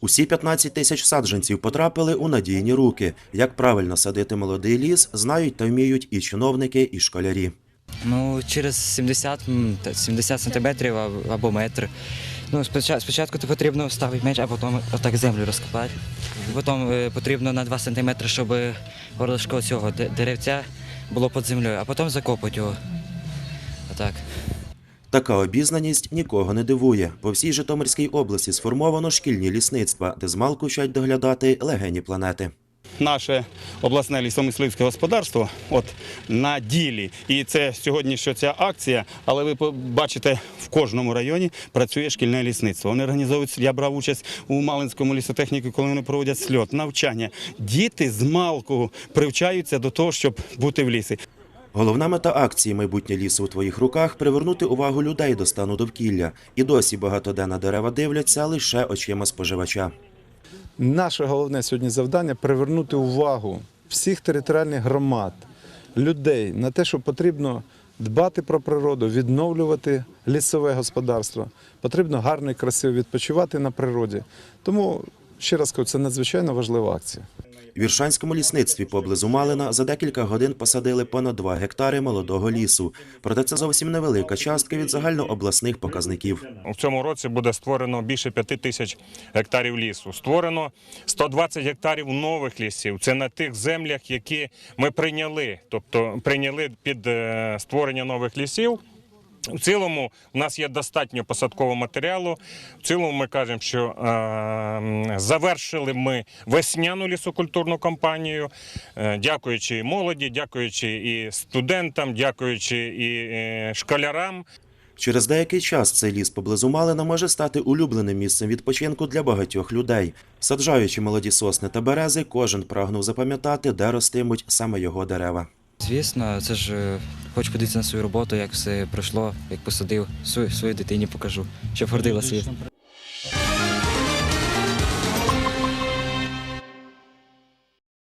Усі 15 тисяч саджанців потрапили у надійні руки. Як правильно садити молодий ліс, знають та вміють і чиновники, і школярі. Ну, через 70, 70 сантиметрів або метр. Ну, спочатку, спочатку то потрібно ставити меч, а потім отак землю розкопати. Потім е, потрібно на 2 сантиметри, щоб горлишко цього деревця було під землею, а потім закопати його. Отак. Така обізнаність нікого не дивує. По всій Житомирській області сформовано шкільні лісництва, де змалку вчать доглядати легені планети. наше обласне лісомисливське господарство от на ділі. І це сьогодні що ця акція, але ви побачите, в кожному районі працює шкільне лісництво. Вони організовують, я брав участь у Малинському лісотехніку, коли вони проводять сльот, навчання. Діти з малку привчаються до того, щоб бути в лісі. Головна мета акції Майбутнє лісу у твоїх руках привернути увагу людей до стану довкілля. І досі багато на дерева дивляться лише очима споживача. Наше головне сьогодні завдання привернути увагу всіх територіальних громад, людей на те, що потрібно дбати про природу, відновлювати лісове господарство. Потрібно гарно і красиво відпочивати на природі. Тому ще раз кажу, це надзвичайно важлива акція. В Віршанському лісництві поблизу Малина за декілька годин посадили понад 2 гектари молодого лісу. Проте це зовсім невелика частка від загальнообласних показників. У цьому році буде створено більше п'яти тисяч гектарів лісу. Створено 120 гектарів нових лісів. Це на тих землях, які ми прийняли, тобто прийняли під е, створення нових лісів. У цілому у нас є достатньо посадкового матеріалу. В цілому ми кажемо, що е, завершили ми весняну лісокультурну кампанію, е, дякуючи і молоді, дякуючи і студентам, дякуючи і е, школярам. Через деякий час цей ліс поблизу Малина може стати улюбленим місцем відпочинку для багатьох людей. Саджаючи молоді сосни та берези, кожен прагнув запам'ятати, де ростимуть саме його дерева. Звісно, це ж е, хочу подивитися на свою роботу, як все пройшло, як посадив, свою, своїй дитині покажу, щоб гордилася.